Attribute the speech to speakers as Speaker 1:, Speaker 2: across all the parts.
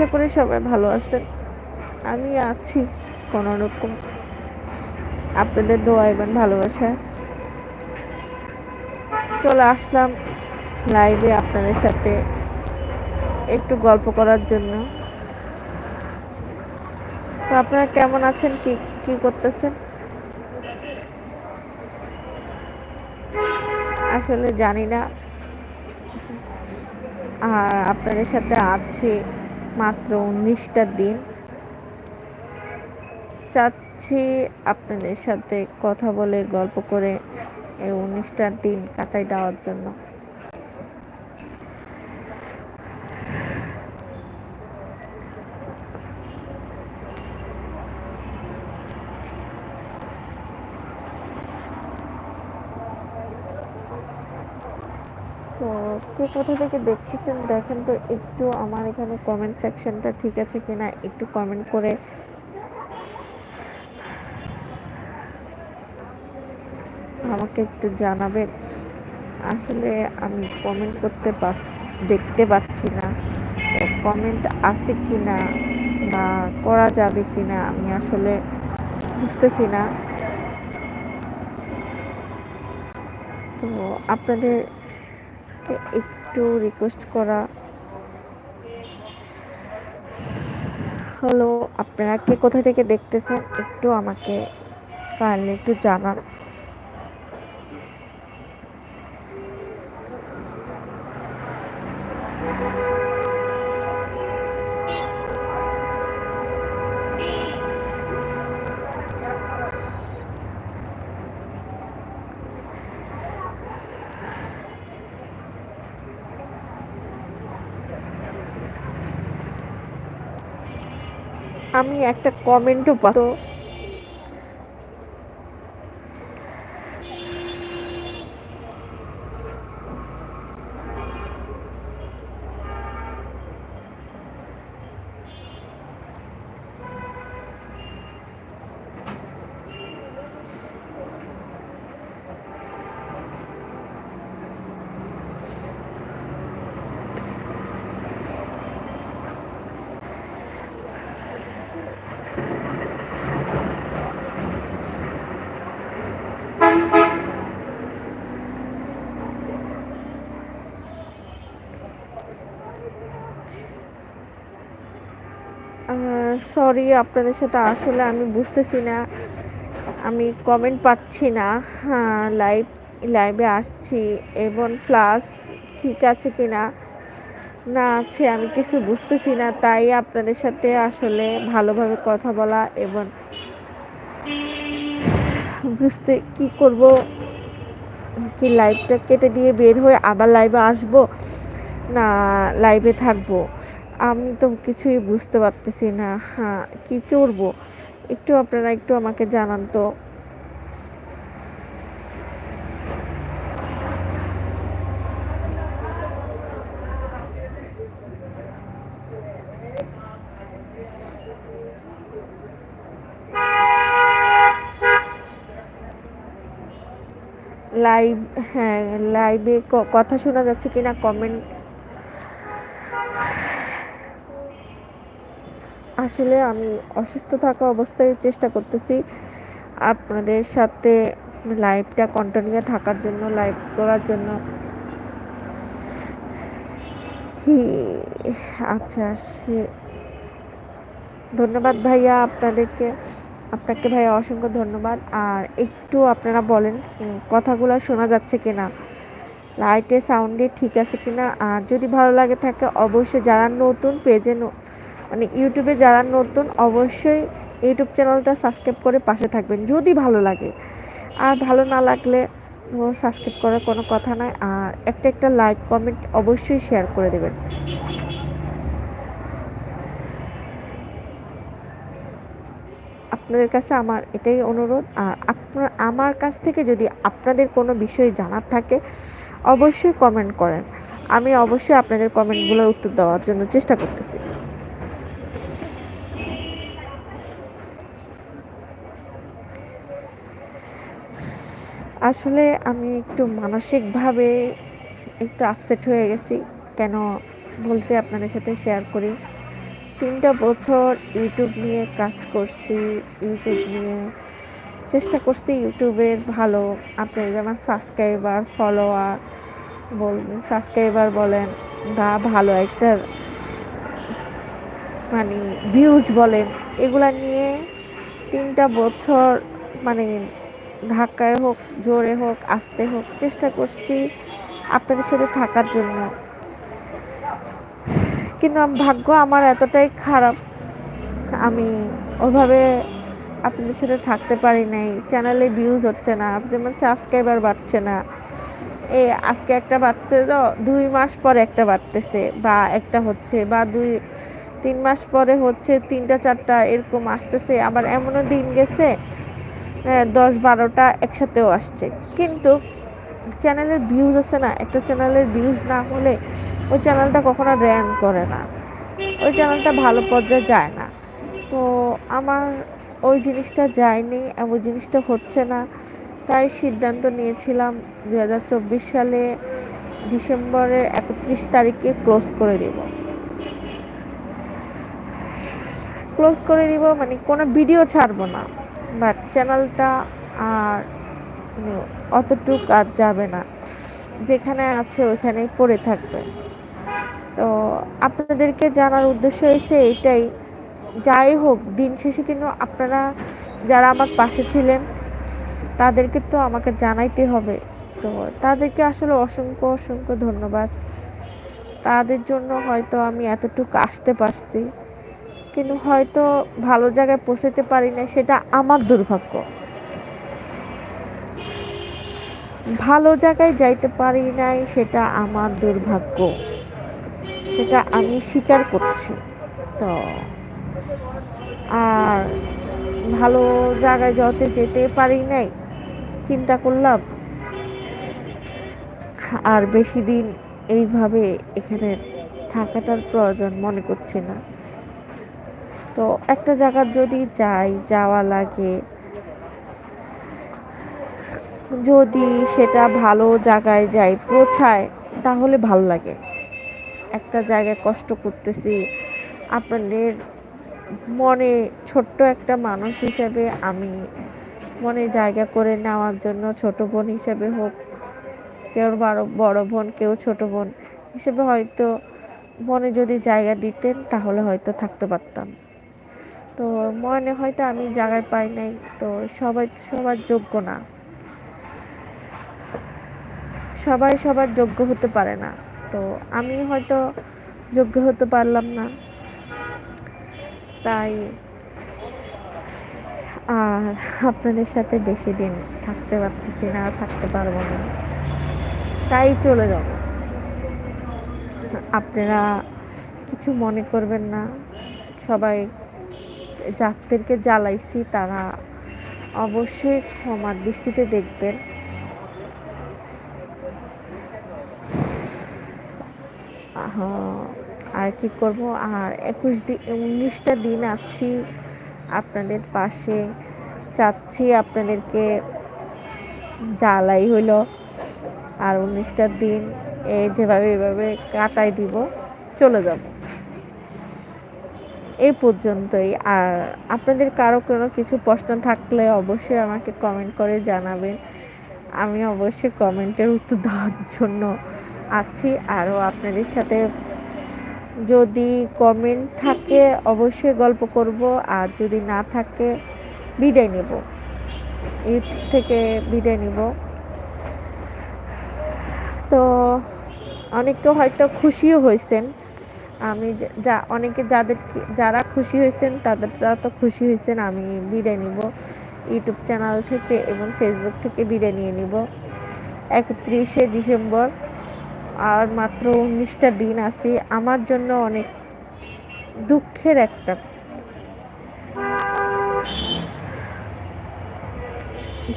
Speaker 1: আশা করি সবাই ভালো আছেন। আমি আছি কোনো রকম আপনাদের দোয়া এবং ভালোবাসা। চলে আসলাম লাইভে আপনাদের সাথে একটু গল্প করার জন্য। তো আপনারা কেমন আছেন? কি কি করতেছেন? আসলে জানি না। আর আপনাদের সাথে আছি মাত্র উনিশটা দিন। চাচ্ছি আপনাদের সাথে কথা বলে গল্প করে এই উনিশটা দিন কাটাই দেওয়ার জন্য তো কে কোথা থেকে দেখতেছেন? দেখেন তো একটু আমার এখানে কমেন্ট সেকশনটা ঠিক আছে কিনা, একটু কমেন্ট করে। আমাকে একটু জানাবেন। আসলে আমি কমেন্ট করতে দেখতে পাচ্ছি না। কমেন্ট আছে কি না বা করা যাবে কি না আমি আসলে বুঝতেছি না। তো আপনাদের একটু রিকোয়েস্ট করা। হলো আপনারা কে কোথা থেকে দেখতেছেন? একটু আমাকে কাইন্ডলি একটু জানান। আমি একটা কমেন্টও পাতো সরি আপনাদের সাথে আসলে আমি বুঝতেছি না। আমি কমেন্ট পাচ্ছি না। হ্যাঁ লাইভ লাইভে আসছি এবং প্লাস ঠিক আছে কি না না আছে, আমি কিছু বুঝতেছি না। তাই আপনাদের সাথে আসলে ভালোভাবে কথা বলা এবং বুঝতে কি করব? কি লাইভটা কেটে দিয়ে বের হয়ে আবার লাইভে আসব? না লাইভে থাকব। আমি তো কিছুই বুঝতে পারতেছি না। হ্যাঁ কী করব? একটু আপনারা একটু আমাকে জানান তো। লাইভ হ্যাঁ লাইভে কথা শোনা যাচ্ছে কিনা? কমেন্ট আসলে আমি অসুস্থ থাকা অবস্থায় চেষ্টা করতেছি আপনাদের সাথে লাইভটা কন্টিনিউ থাকার জন্য লাইভ করার জন্য। আচ্ছা সে, ধন্যবাদ ভাইয়া আপনাদেরকে। আপনাকে ভাইয়া অসংখ্য ধন্যবাদ। আর একটু আপনারা বলেন কথাগুলো শোনা যাচ্ছে কিনা? লাইটে সাউন্ডে ঠিক আছে কিনা? আর যদি ভালো লাগে থাকে, অবশ্যই যারা নতুন পেজে মানে ইউটিউবে যারা নতুন, অবশ্যই ইউটিউব চ্যানেলটা সাবস্ক্রাইব করে পাশে থাকবেন, যদি ভালো লাগে। আর ভালো না লাগলে সাবস্ক্রাইব করার কোনো কথা নয় আর একটা একটা লাইক কমেন্ট অবশ্যই শেয়ার করে দেবেন। আপনাদের কাছে আমার এটাই অনুরোধ, আর আপনার, আমার কাছ থেকে যদি আপনাদের কোনো বিষয় জানার থাকে, অবশ্যই কমেন্ট করেন। আমি অবশ্যই আপনাদের কমেন্টগুলোর উত্তর দেওয়ার জন্য চেষ্টা করতেছি। আসলে আমি একটু মানসিকভাবে একটু আপসেট হয়ে গেছি। কেন বলতে আপনাদের সাথে শেয়ার করি? তিনটা বছর ইউটিউব নিয়ে কাজ করছি ইউটিউব নিয়ে চেষ্টা করছি ইউটিউবের ভালো আপনি যেমন সাবস্ক্রাইবার ফলোয়ার বলবেন সাবস্ক্রাইবার বলেন বা ভালো একটা মানে ভিউজ বলেন, এগুলা নিয়ে তিনটা বছর মানে ধাক্কায় হোক, জোরে হোক, আসতে হোক, চেষ্টা করছি আপনাদের সাথে থাকার জন্য। কিন্তু ভাগ্য আমার এতটাই খারাপ। আমি ওভাবে আপনাদের সাথে থাকতে পারি নাই। চ্যানেলে ভিউজ হচ্ছে না, যেমন সাবস্ক্রাইবার বাড়ছে না। এ, আজকে একটা বাড়তে তো, দুই মাস পরে একটা বাড়তেছে, বা একটা হচ্ছে, বা দুই, তিন মাস পরে হচ্ছে, তিনটা, চারটা এরকম আসতেছে। আবার এমনও দিন গেছে দশ বারোটা একসাথেও আসছে। কিন্তু চ্যানেলের ভিউজ আছে না, একটা চ্যানেলের ভিউজ না হলে ওই চ্যানেলটা কখনো র্যান করে না। ওই চ্যানেলটা ভালো পর্যায়ে যায় না। তো আমার ওই জিনিসটা যায়নি ওই জিনিসটা হচ্ছে না। তাই সিদ্ধান্ত নিয়েছিলাম দু হাজার চব্বিশ সালে ডিসেম্বরের একত্রিশ তারিখে ক্লোজ করে দেব। ক্লোজ করে দিব মানে কোনো ভিডিও ছাড়বো না। বাট চ্যানেলটা আর মানে অতটুক আর যাবে না। যেখানে আছে ওইখানেই পড়ে থাকবে। তো আপনাদেরকে জানার উদ্দেশ্য হয়েছে এটাই যাই হোক, দিন শেষে কিন্তু আপনারা যারা আমার পাশে ছিলেন, তাদেরকে তো আমাকে জানাইতে হবে। তো তাদেরকে আসলে অসংখ্য অসংখ্য ধন্যবাদ। তাদের জন্য হয়তো আমি এতটুকু আসতে পারছি। কিন্তু হয়তো ভালো জায়গায় পৌঁছাতে পারি না সেটা আমার দুর্ভাগ্য। ভালো জায়গায় যাইতে পারি নাই, সেটা আমার দুর্ভাগ্য। সেটা আমি স্বীকার করছি। তো, আর ভালো জায়গায় যতে যেতে পারি নাই, চিন্তা করলাম, আর বেশি দিন এইভাবে এখানে থাকাটার প্রয়োজন মনে করছি না। তো একটা জায়গার যদি যাই, যাওয়া লাগে, যদি সেটা ভালো জায়গায় যাই, পৌঁছায়, তাহলে ভালো লাগে। একটা জায়গায় কষ্ট করতেছি, আপনাদের মনে ছোট্ট একটা মানুষ হিসেবে আমি, মনে জায়গা করে নেওয়ার জন্য ছোট বোন হিসেবে হোক, কেউ বড় বড় বোন, কেউ ছোট বোন হিসেবে হয়তো মনে যদি জায়গা দিতেন, তাহলে হয়তো থাকতে পারতাম। তো মনে হয়তো আমি জায়গায় পাই নাই, তো সবাই, সবার যোগ্য না। সবাই সবার যোগ্য হতে পারে না, তো আমি হয়তো যোগ্য হতে পারলাম না। তাই আর আপনাদের সাথে বেশি দিন থাকতে পারতেছি না, থাকতে পারব না। তাই চলে যাব। আপনারা কিছু মনে করবেন না, সবাই যাদেরকে জ্বালাইছি, তারা অবশ্যই ক্ষমার দৃষ্টিতে দেখবেন। আর কি করব? আর একুশ দিন উনিশটা দিন আছি আপনাদের পাশে। চাচ্ছি আপনাদেরকে জ্বালাই হইল। আর উনিশটা দিন এ যেভাবে এভাবে কাটাই দিব, চলে যাব। এই পর্যন্তই। আর আপনাদের কারও কোনো কিছু প্রশ্ন থাকলে অবশ্যই আমাকে কমেন্ট করে জানাবেন। আমি অবশ্যই কমেন্টের উত্তর দেওয়ার জন্য আছি। আরও আপনাদের সাথে যদি কমেন্ট থাকে অবশ্যই গল্প করব। আর যদি না থাকে, বিদায় নেব। ইউটিউব থেকে বিদায় নেব। তো অনেকে হয়তো খুশিও হয়েছেন। আমি যা অনেকে যাদের যারা খুশি হয়েছেন তাদের তো খুশি হয়েছেন, আমি বিদায় নিব। ইউটিউব চ্যানেল থেকে এবং ফেসবুক থেকে বিদায় নিয়ে নিব। একত্রিশে ডিসেম্বর, আর মাত্র উনিশটা দিন আছে। আমার জন্য অনেক দুঃখের একটা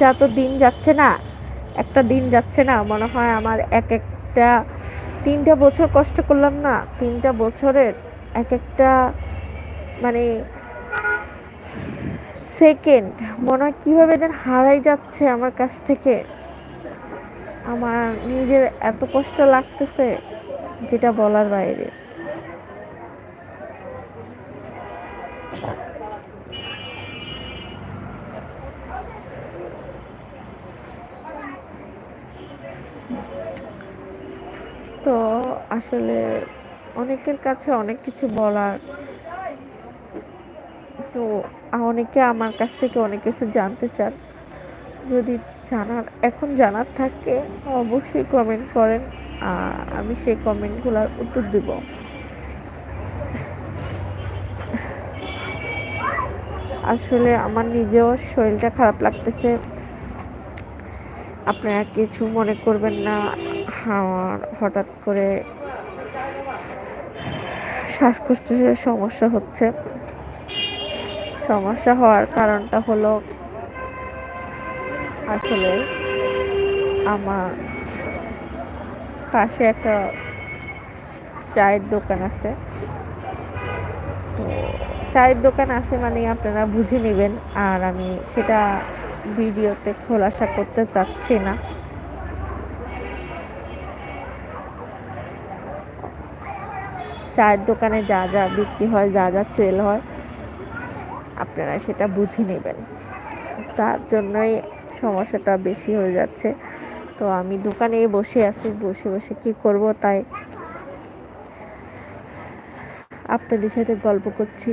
Speaker 1: যত দিন যাচ্ছে না, একটা দিন যাচ্ছে না। মনে হয় আমার এক একটা তিনটা বছর কষ্ট করলাম না, তিনটা বছরের এক একটা মানে সেকেন্ড মনে হয় কীভাবে যেন হারাই যাচ্ছে আমার কাছ থেকে। আমার নিজের এত কষ্ট লাগতেছে যেটা বলার বাইরে। তো আসলে অনেকের কাছে অনেক কিছু বলার। তো অনেকে আমার কাছ থেকে অনেক কিছু জানতে চান। যদি জানার, এখন জানার থাকে, অবশ্যই কমেন্ট করেন। আমি সেই কমেন্টগুলোর উত্তর দিব। আসলে আমার নিজেও শরীরটা খারাপ লাগতেছে। আপনারা কিছু মনে করবেন না। আমার হঠাৎ করে শ্বাসকষ্টের সমস্যা হচ্ছে। সমস্যা হওয়ার কারণটা হলো আসলে আমার পাশে একটা চায়ের দোকান আছে। তো চায়ের দোকান আছে মানে আপনারা বুঝে নেবেন। আর আমি সেটা ভিডিওতে খোলাসা করতে চাচ্ছি না। চায়ের দোকানে যা যা বিক্রি হয়, যা যা সেল হয়, আপনারা সেটা বুঝে নেবেন। তার জন্যই সমস্যাটা বেশি হয়ে যাচ্ছে। তো আমি দোকানে বসে আছি, বসে বসে কি করব তাই আপনাদের সাথে গল্প করছি।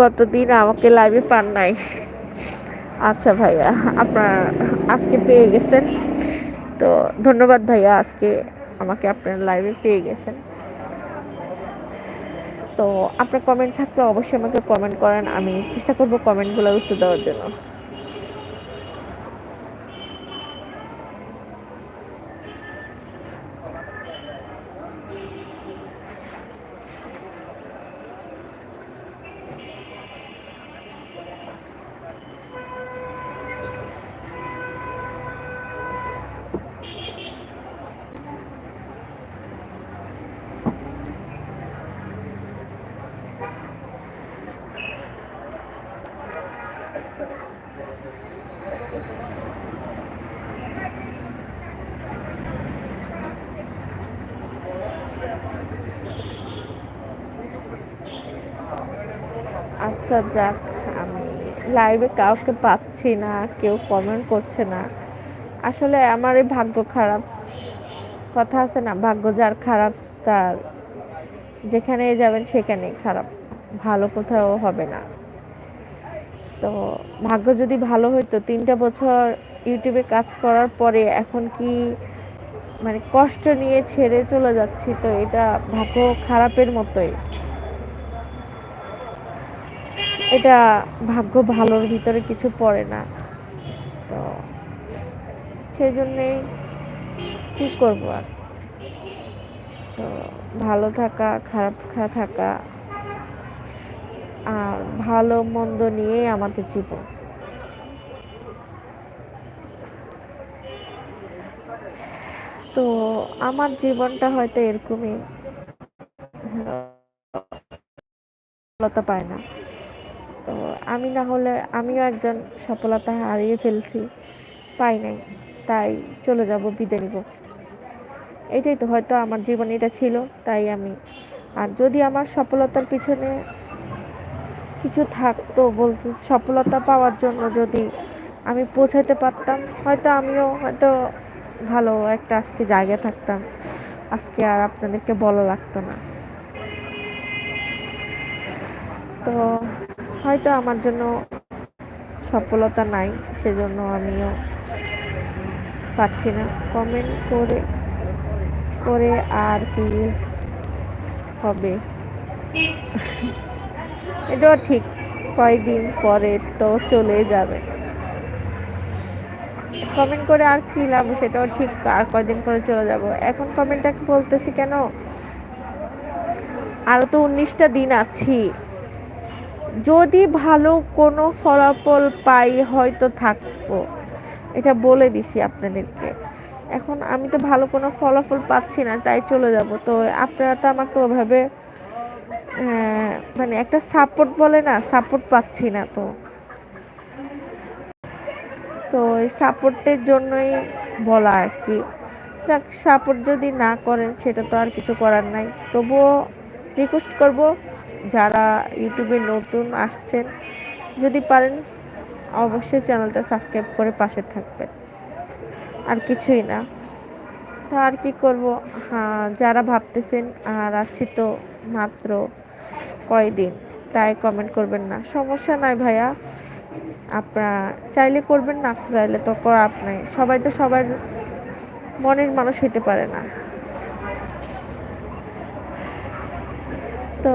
Speaker 1: গতদিন আমাকে লাইভে পান নাই। আচ্ছা ভাইয়া, আপনার আজকে পেয়ে গেছেন। তো ধন্যবাদ ভাইয়া, আজকে আমাকে আপনার লাইভে পেয়ে গেছেন। তো আপনার কমেন্ট থাকলে অবশ্যই আমাকে কমেন্ট করেন, আমি চেষ্টা করব কমেন্টগুলো উত্তর দেওয়ার জন্য। আচ্ছা যাক, আমি লাইভে কাউকে পাচ্ছি না, কেউ কমেন্ট করছে না। আসলে আমার এই ভাগ্য খারাপ। কথা আছে না, ভাগ্য যার খারাপ, তার যেখানে যাবেন সেখানেই খারাপ। ভালো কোথাও হবে না। তো ভাগ্য যদি ভালো হইতো, তিনটা বছর ইউটিউবে কাজ করার পরে এখন কি মানে কষ্ট নিয়ে ছেড়ে চলে যাচ্ছি, তো এটা ভাগ্য খারাপের মতোই। এটা ভাগ্য ভালোর ভিতরে কিছু পড়ে না। তো সেই জন্যেই কি করব আর? তো ভালো থাকা, খারাপ থাকা আর ভালো মন্দ নিয়েই আমাদের জীবন। তো আমার জীবনটা হয়তো এরকমই। সফলতা পায় না। তো আমি না হলে আমিও একজন সফলতা হারিয়ে ফেলছি, পাই নাই। তাই চলে যাব, বিদায় নিব। এটাই তো হয়তো আমার জীবনে এটা ছিল, তাই আমি। আর যদি আমার সফলতার পিছনে কিছু থাকতো বলতে, সফলতা পাওয়ার জন্য যদি আমি পৌঁছাতে পারতাম, হয়তো আমিও হয়তো ভালো একটা আজকে জায়গায় থাকতাম। আজকে আর আপনাদেরকে বলা লাগতো না। তো হয়তো আমার জন্য সফলতা নাই, সেজন্য আমিও পাচ্ছি না। কমেন্ট করে করে আর কি হবে? এটাও ঠিক কয়েকদিন পরে তো চলে যাবে। কমেন্ট করে আর কি লাভ, সেটাও ঠিক, আর কয়দিন পরে চলে যাব? এখন কমেন্টটা বলতেছি কেন? আরও তো উনিশটা দিন আছি। যদি ভালো কোনো ফলাফল পাই, হয়তো থাকব। এটা বলে দিছি আপনাদেরকে। এখন আমি তো ভালো কোনো ফলাফল পাচ্ছি না, তাই চলে যাব। তো আপনারা তো আমাকে ওভাবে মানে একটা সাপোর্ট বলে না সাপোর্ট পাচ্ছি না তো। তো এই সাপোর্টের জন্যই বলা আর কি। যাক সাপোর্ট যদি না করেন, সেটা তো আর কিছু করার নাই। তবুও রিকোয়েস্ট করব যারা ইউটিউবে নতুন আসছেন, যদি পারেন, অবশ্যই চ্যানেলটা সাবস্ক্রাইব করে পাশে থাকবেন। আর কিছুই না। তো আর কি করব? হ্যাঁ যারা ভাবতেছেন, আর আছি তো মাত্র কয়দিন, তাই কমেন্ট করবেন না। সমস্যা নাই ভাইয়া। আপনারা চাইলে করবেন, না চাইলে তো করার নাই। সবাই তো সবার মনের মানুষ হইতে পারে না। তো